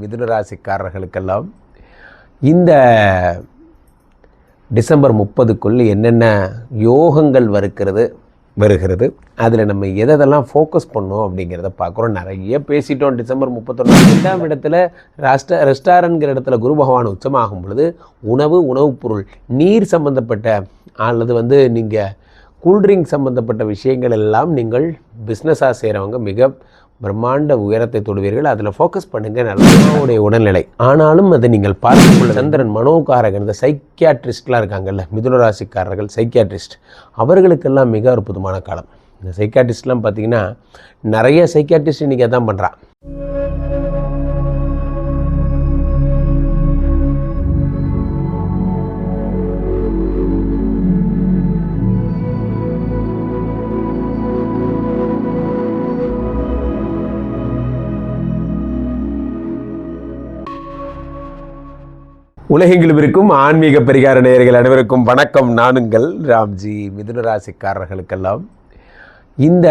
மிதுன ராசிக்காரர்களுக்கெல்லாம் இந்த டிசம்பர் முப்பதுக்குள்ளே என்னென்ன யோகங்கள் வருகிறது வருகிறது அதில் நம்ம எதெல்லாம் ஃபோக்கஸ் பண்ணோம் அப்படிங்கிறத பார்க்குறோம். நிறைய பேசிட்டோம் டிசம்பர் முப்பத்தொன்று ரெண்டாம் இடத்துல ராஷ்ட ரெஸ்டாரண்ட்ங்கிற இடத்துல குரு பகவான் உச்சமாகும் பொழுது உணவு உணவுப் பொருள் நீர் சம்மந்தப்பட்ட அல்லது வந்து நீங்கள் கூல்ட்ரிங்க் சம்மந்தப்பட்ட விஷயங்கள் எல்லாம் நீங்கள் பிஸ்னஸாக செய்கிறவங்க மிக பிரம்மாண்ட உயரத்தை தொடுவீர்கள். அதில் ஃபோக்கஸ் பண்ணுங்கள். நல்லவுடைய உடல்நிலை. ஆனாலும் அதை நீங்கள் பார்த்துக்கொள்ள சந்திரன் மனோகாரகன் இந்த சைக்கியாட்ரிஸ்ட்லாம் இருக்காங்கல்ல மிதுனராசிக்காரர்கள் சைக்கியாட்ரிஸ்ட் அவர்களுக்கெல்லாம் மிக அற்புதமான காலம். இந்த சைக்கியாட்ரிஸ்ட்லாம் பார்த்தீங்கன்னா நிறைய சைக்கியாட்ரிஸ்ட் இன்றைக்கி அதான் பண்ணுறான் உலகெங்கிலும் இருக்கும் ஆன்மீக பரிகார நேயர்கள் அனைவருக்கும் வணக்கம். நானுங்கள் ராம்ஜி மிதுன ராசிக்காரர்களுக்கெல்லாம். இந்த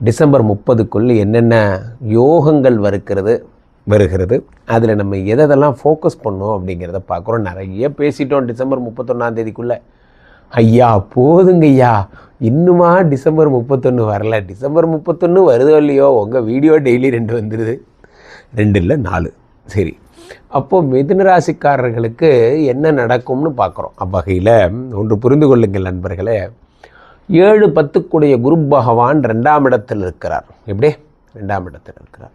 டிசம்பர் முப்பதுக்குள் என்னென்ன யோகங்கள் வருகிறது வருகிறது அதில் நம்ம எதெல்லாம் ஃபோக்கஸ் பண்ணோம் அப்படிங்கிறத பார்க்குறோம். நிறைய பேசிட்டோம் டிசம்பர் முப்பத்தொன்னாம் தேதிக்குள்ளே. ஐயா போதுங்க ஐயா இன்னுமா டிசம்பர் முப்பத்தொன்று வரல. டிசம்பர் முப்பத்தொன்று வருதோ இல்லையோ உங்கள் வீடியோ டெய்லி ரெண்டு வந்துடுது ரெண்டு இல்லை நாலு. சரி அப்போது மிதுன ராசிக்காரர்களுக்கு என்ன நடக்கும்னு பார்க்குறோம். அவ்வகையில் ஒன்று புரிந்து கொள்ளுங்கள் நண்பர்களே. ஏழு பத்துக்குடைய குரு பகவான் ரெண்டாம் இடத்தில் இருக்கிறார். எப்படி? ரெண்டாம் இடத்தில் இருக்கிறார்.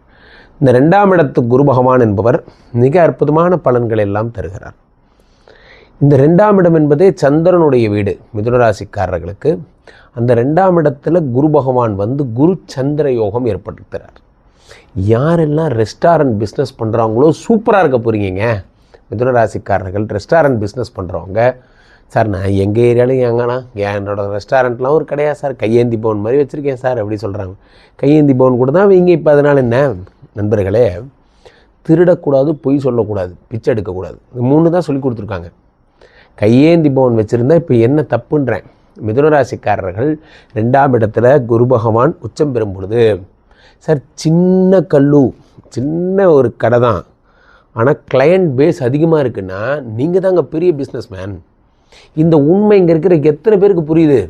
இந்த ரெண்டாம் இடத்து குரு பகவான் என்பவர் மிக அற்புதமான பலன்கள் எல்லாம் தருகிறார். இந்த ரெண்டாம் இடம் என்பதே சந்திரனுடைய வீடு மிதுன ராசிக்காரர்களுக்கு. அந்த ரெண்டாம் இடத்துல குரு பகவான் வந்து குரு சந்திர யோகம் ஏற்படுத்துகிறார். யாரெல்லாம் ரெஸ்டாரண்ட் பிஸ்னஸ் பண்ணுறாங்களோ சூப்பராக இருக்க போகிறீங்க மிதுன ராசிக்காரர்கள் ரெஸ்டாரண்ட் பிஸ்னஸ் பண்ணுறவங்க சார் நான் எங்கள் ஏரியாலையும் எங்கண்ணா என்னோட ரெஸ்டாரண்ட்லாம் ஒரு கிடையாது சார்? கையேந்தி பவன் மாதிரி வச்சுருக்கேன் சார் அப்படி சொல்கிறாங்க கையேந்தி பவன் கூட தான் வைங்க இப்போ அதனால் என்ன? நண்பர்களே திருடக்கூடாது பொய் சொல்லக்கூடாது பிச்சை எடுக்கக்கூடாது. இது மூணு தான் சொல்லி கொடுத்துருக்காங்க. கையேந்தி பவன் வச்சுருந்தா இப்போ என்ன தப்புன்றேன். மிதுனராசிக்காரர்கள் ரெண்டாம் இடத்துல குரு பகவான் உச்சம் பெறும் பொழுது சார் சின்ன கல்லு சின்ன ஒரு கடை தான். ஆனால் கிளையண்ட் பேஸ் அதிகமாக இருக்குன்னா நீங்கள் தாங்க பெரிய பிஸ்னஸ் மேன் இந்த உண்மை இங்கே இருக்கிற எத்தனை பேருக்கு புரியுது?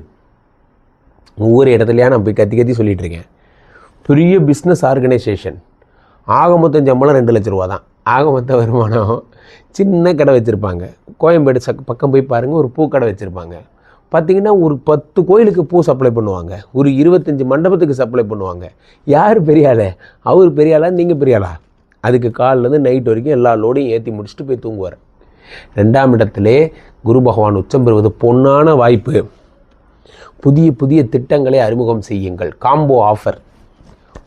ஒவ்வொரு இடத்துலையா நான் போய் கத்தி கத்தி சொல்லிகிட்டு இருக்கேன். பெரிய பிஸ்னஸ் ஆர்கனைசேஷன் ஆக மொத்தம் சம்பளம் ரெண்டு லட்ச ரூபா தான். ஆக மொத்த வருமானம் சின்ன கடை வச்சுருப்பாங்க. கோயம்பேடு சக் பக்கம் போய் பாருங்கள் ஒரு பூக்கடை வச்சுருப்பாங்க. பார்த்தீங்கன்னா ஒரு பத்து கோயிலுக்கு பூ சப்ளை பண்ணுவாங்க. ஒரு இருபத்தஞ்சி மண்டபத்துக்கு சப்ளை பண்ணுவாங்க. யார் பெரியாளே? அவர் பெரியாளா? நீங்கள் பெரியாளா? அதுக்கு காலிலேருந்து நைட் வரைக்கும் எல்லா லோடையும் ஏற்றி முடிச்சுட்டு போய் தூங்குவார். ரெண்டாம் இடத்துலே குரு பகவான் உச்சம் பெறுவது பொன்னான வாய்ப்பு. புதிய புதிய திட்டங்களை அறிமுகம் செய்யுங்கள். காம்போ ஆஃபர்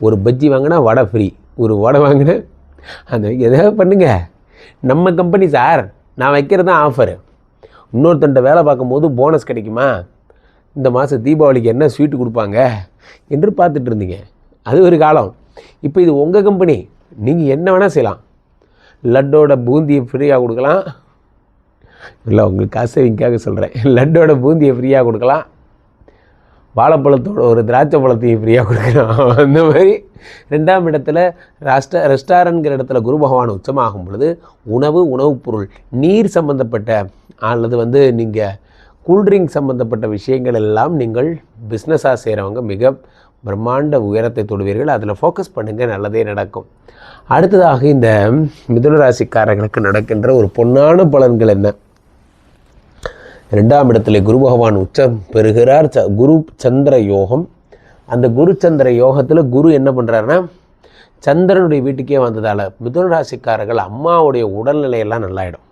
ஒரு பஜ்ஜி வாங்கினா வடை ஃப்ரீ ஒரு வடை வாங்கினா அந்த எதாவது பண்ணுங்கள் நம்ம கம்பெனி சார் நான் வைக்கிறது தான் ஆஃபரு இன்னொருத்தன்ட்ட வேலை பார்க்கும்போது போனஸ் கிடைக்குமா? இந்த மாதம் தீபாவளிக்கு என்ன ஸ்வீட்டு கொடுப்பாங்க? என்று பார்த்துட்டு இருந்தீங்க. அது ஒரு காலம். இப்போ இது உங்கள் கம்பெனி நீங்கள் என்ன வேணால் செய்யலாம். லட்டோட பூந்தியை ஃப்ரீயாக கொடுக்கலாம். இல்லை உங்களுக்கு காசவிங்காக சொல்கிறேன் லட்டோட பூந்தியை ஃப்ரீயாக கொடுக்கலாம். வாழைப்பழத்தோட ஒரு திராட்சை பழத்தையும் ஃப்ரீயாக கொடுக்குறான். அந்த மாதிரி ரெண்டாம் இடத்துல ராஷ்ட ரெஸ்டாரண்ட்ங்கிற இடத்துல குரு பகவான் உச்சமாகும் பொழுது உணவு உணவுப் பொருள் நீர் சம்பந்தப்பட்ட அல்லது வந்து நீங்கள் கூல்ட்ரிங்க் சம்மந்தப்பட்ட விஷயங்கள் எல்லாம் நீங்கள் பிஸ்னஸாக செய்கிறவங்க மிக பிரம்மாண்ட உயரத்தை தொடுவீர்கள். அதில் ஃபோக்கஸ் பண்ணுங்கள் நல்லதே நடக்கும். அடுத்ததாக இந்த மிதுனராசிக்காரர்களுக்கு நடக்கின்ற ஒரு பொன்னான பலன்கள் என்ன? ரெண்டாம் இடத்துல குரு பகவான் உச்சம் பெறுகிறார். ச குரு சந்திர யோகம். அந்த குரு சந்திர யோகத்தில் குரு என்ன பண்ணுறாருன்னா சந்திரனுடைய வீட்டுக்கே வந்ததால் மிதுன ராசிக்காரர்கள் அம்மாவுடைய உடல்நிலையெல்லாம் நல்லாயிடும்.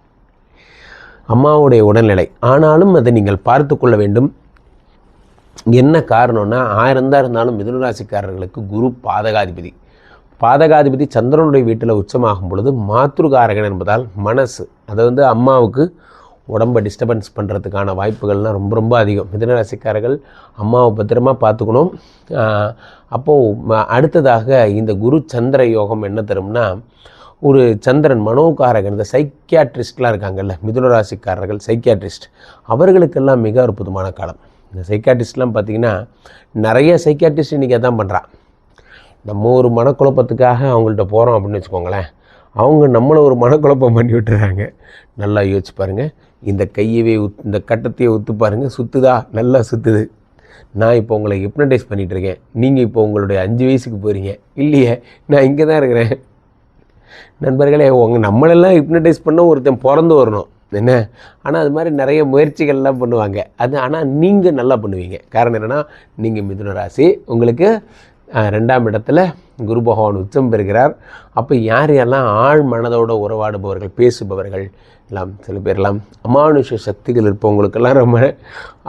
அம்மாவுடைய உடல்நிலை. ஆனாலும் அதை நீங்கள் பார்த்து கொள்ள வேண்டும். என்ன காரணம்னா ஆயிரம் தான் இருந்தாலும் மிதுன ராசிக்காரர்களுக்கு குரு பாதகாதிபதி. பாதகாதிபதி சந்திரனுடைய வீட்டில் உச்சமாகும் பொழுது மாத்ருகாரகன் என்பதால் மனசு அதை வந்து அம்மாவுக்கு உடம்பை டிஸ்டர்பன்ஸ் பண்ணுறதுக்கான வாய்ப்புகள்லாம் ரொம்ப ரொம்ப அதிகம். மிதனராசிக்காரர்கள் அம்மாவை பத்திரமா பார்த்துக்கணும். அப்போது அடுத்ததாக இந்த குரு சந்திர யோகம் என்ன தரும்னா ஒரு சந்திரன் மனோகாரகன் இந்த சைக்கியாட்ரிஸ்ட்லாம் இருக்காங்கல்ல மிதுனராசிக்காரர்கள் சைக்கியாட்ரிஸ்ட் அவர்களுக்கெல்லாம் மிக அற்புதமான காலம். இந்த சைக்கியாட்ரிஸ்ட்லாம் பார்த்திங்கன்னா நிறைய சைக்கியாட்ரிஸ்ட் இன்றைக்கி அதான் பண்ணுறான் நம்ம ஒரு மனக்குழப்பத்துக்காக அவங்கள்ட்ட போகிறோம் அப்படின்னு வச்சுக்கோங்களேன் அவங்க நம்மளை ஒரு மனக்குழப்பம் பண்ணி விட்டுறாங்க. நல்லா யோசிச்சு பாருங்கள் இந்த கையவே உத் இந்த கட்டத்தையே ஒத்து பாருங்கள் சுற்றுதா நல்லா சுற்றுது நான் இப்போ உங்களை ஹிப்னடைஸ் பண்ணிகிட்டு இருக்கேன். நீங்கள் இப்போ உங்களுடைய அஞ்சு வயசுக்கு போகிறீங்க இல்லையே? நான் இங்கே தான் இருக்கிறேன். நண்பர்களே உங்கள் நம்மளெல்லாம் ஹிப்னடைஸ் பண்ண ஒருத்தன் பிறந்து வரணும். என்ன? ஆனால் அது மாதிரி நிறைய முயற்சிகள்லாம் பண்ணுவாங்க. அது ஆனால் நீங்கள் நல்லா பண்ணுவீங்க. காரணம் என்னென்னா நீங்கள் மிதுன ராசி. உங்களுக்கு ரெண்டாம் இடத்துல குரு பகவான் உச்சம் பெறுகிறார். அப்போ யார் யாரெல்லாம் ஆழ் மனதோட உறவாடுபவர்கள் பேசுபவர்கள் எல்லாம் சில பேர்லாம் அமானுஷ சக்திகள் இருப்பவங்களுக்கெல்லாம் ரொம்ப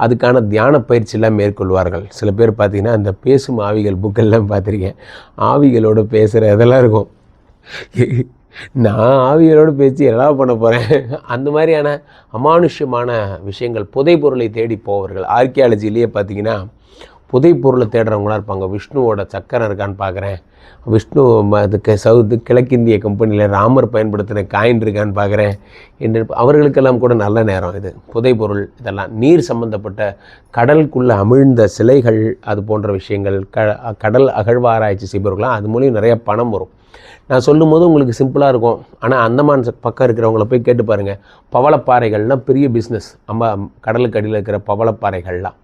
அதுக்கான தியான பயிற்சியெல்லாம் மேற்கொள்வார்கள். சில பேர் பார்த்தீங்கன்னா அந்த பேசும் ஆவிகள் புக்கெல்லாம் பார்த்துருக்கேன். ஆவிகளோடு பேசுகிற இதெல்லாம் இருக்கும். நான் ஆவிகளோடு பேசி எல்லாம் பண்ண போகிறேன் அந்த மாதிரியான அமானுஷ்யமான விஷயங்கள் புதை பொருளை தேடி போவார்கள். ஆர்கியாலஜிலேயே பார்த்தீங்கன்னா புதை பொருளை தேடுறவங்களா இருப்பாங்க. விஷ்ணுவோட சக்கரம் இருக்கான்னு பார்க்குறேன் விஷ்ணு ம- அதுக்கு சவுத்து கிழக்கிந்திய கம்பெனியில் ராமர் பயன்படுத்தின காயின் இருக்கான்னு பார்க்குறேன் என்று அவர்களுக்கெல்லாம் கூட நல்ல நேரம் இது. புதை பொருள் இதெல்லாம். நீர் சம்பந்தப்பட்ட கடலுக்குள்ளே அமிழ்ந்த சிலைகள் அது போன்ற விஷயங்கள் க கடல் அகழ்வாராய்ச்சி செய்பவர்களாம் அது மூலியம் நிறைய பணம் வரும். நான் சொல்லும் போது உங்களுக்கு சிம்பிளாக இருக்கும். ஆனால் அந்தமான் பக்கம் இருக்கிறவங்கள போய் கேட்டு பாருங்கள் பவளப்பாறைகள்லாம் பெரிய பிஸ்னஸ் நம்ம கடலுக்கு அடியில் இருக்கிற பவளப்பாறைகள்லாம்.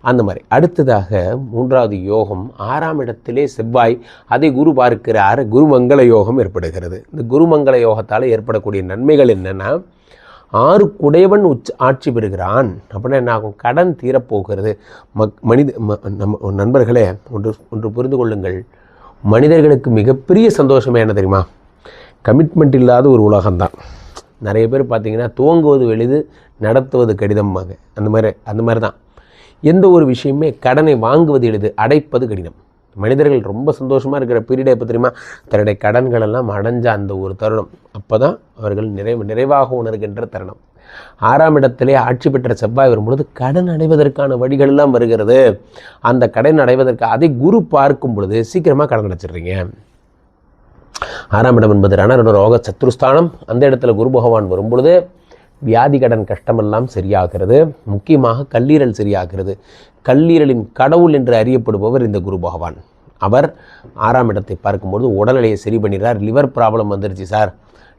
அந்த மாதிரி. அடுத்ததாக மூன்றாவது யோகம் ஆறாம் இடத்திலே செவ்வாய் அதை குரு பார்க்கிறார். குருமங்கள யோகம் ஏற்படுகிறது. இந்த குருமங்கள யோகத்தால் ஏற்படக்கூடிய நன்மைகள் என்னென்னா ஆறு குடையவன் உச்ச ஆட்சி பெறுகிறான். அப்படின்னா என்ன ஆகும் கடன் தீரப்போகிறது. மக் மனித ம- நம்ம நண்பர்களே ஒன்று ஒன்று புரிந்து கொள்ளுங்கள். மனிதர்களுக்கு மிகப்பெரிய சந்தோஷமே என்ன தெரியுமா? கமிட்மெண்ட் இல்லாத ஒரு உலகம்தான். நிறைய பேர் பார்த்திங்கன்னா துவங்குவது எளிது நடத்துவது கடிதமாக அந்த மாதிரி அந்த மாதிரி தான் எந்த ஒரு விஷயமே கடனை வாங்குவது எளிது அடைப்பது கடினம். மனிதர்கள் ரொம்ப சந்தோஷமாக இருக்கிற பீரியடை எப்போ தெரியுமா? தன்னுடைய கடன்களெல்லாம் அடைஞ்ச அந்த ஒரு தருணம். அப்போ தான் அவர்கள் நிறைவு நிறைவாக உணர்கின்ற தருணம். ஆறாம் இடத்திலே ஆட்சி பெற்ற செவ்வாய் வரும்பொழுது கடன் அடைவதற்கான வழிகள் எல்லாம் வருகிறது. அந்த கடன் அடைவதற்கு அதை குரு பார்க்கும் பொழுது சீக்கிரமாக கடன் அடைச்சிடுறீங்க. ஆறாம் இடம் என்பது ரணரோட ரோக சத்ருஸ்தானம். அந்த இடத்துல குரு பகவான் வரும்பொழுது வியாதி கடன் கஷ்டமெல்லாம் சரியாகிறது. முக்கியமாக கல்லீரல் சரியாகிறது. கல்லீரலின் கடவுள் என்று அறியப்படுபவர் இந்த குரு பகவான். அவர் ஆறாம் இடத்தை பார்க்கும்போது உடல்நிலையை சரி பண்ணிடுறார். லிவர் ப்ராப்ளம் வந்துருச்சு சார்.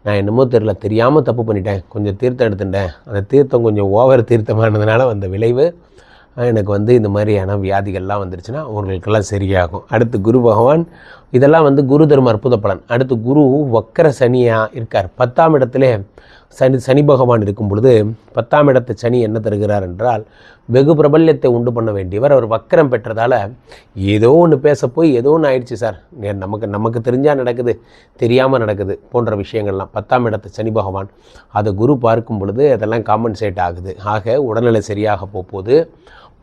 நான் என்னமோ தெரில தெரியாமல் தப்பு பண்ணிட்டேன். கொஞ்சம் தீர்த்தம் எடுத்துட்டேன். அந்த தீர்த்தம் கொஞ்சம் ஓவர் தீர்த்தமானதுனால வந்த விளைவு. எனக்கு வந்து இந்த மாதிரியான வியாதிகள்லாம் வந்துருச்சுன்னா அவங்களுக்கெல்லாம் சரியாகும். அடுத்து குரு பகவான் இதெல்லாம் வந்து குரு தர்ம அற்புத பலன். அடுத்து குரு வக்கர சனியாக இருக்கார். பத்தாம் இடத்துல சனி சனி பகவான் இருக்கும் பொழுது பத்தாம் இடத்து சனி என்ன தருகிறார் என்றால் வெகு பிரபல்யத்தை உண்டு பண்ண வேண்டியவர் அவர் வக்கரம் பெற்றதால் ஏதோ ஒன்று பேச போய் ஏதோ ஒன்று ஆயிடுச்சு சார். நே- நமக்கு நமக்கு தெரிஞ்சால் நடக்குது தெரியாமல் நடக்குது போன்ற விஷயங்கள்லாம். பத்தாம் இடத்து சனி பகவான் அதை குரு பார்க்கும் பொழுது அதெல்லாம் காம்பன்சேட் ஆகுது. ஆக உடல்நிலை சரியாக போகுது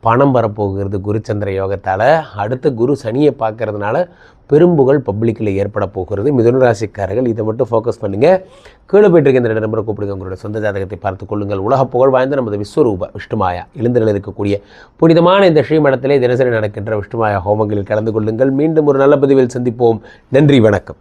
பணம் வரப்போகிறது குருச்சந்திர யோகத்தால். அடுத்த குரு சனியை பார்க்கறதுனால பெரும்புகழ் பப்ளிக்கில் ஏற்பட போகிறது. மிதுன ராசிக்காரர்கள் இதை மட்டும் ஃபோக்கஸ் பண்ணுங்கள் கீழே போயிட்டு இந்த ரெண்டு நம்பரை கூப்பிடுங்க. உங்களுடைய சொந்த ஜாதகத்தை பார்த்து கொள்ளுங்கள். உலக புகழ் வாய்ந்த நமது விஸ்வரூப விஷ்ணுமாயா. எழுந்தரில் இருக்கக்கூடிய புனிதமான இந்த ஸ்ரீமடத்திலே தினசரி நடக்கின்ற விஷ்ணுமாயா ஹோமங்களில் கலந்து கொள்ளுங்கள். மீண்டும் ஒரு நல்ல பதிவில் சந்திப்போம். நன்றி வணக்கம்.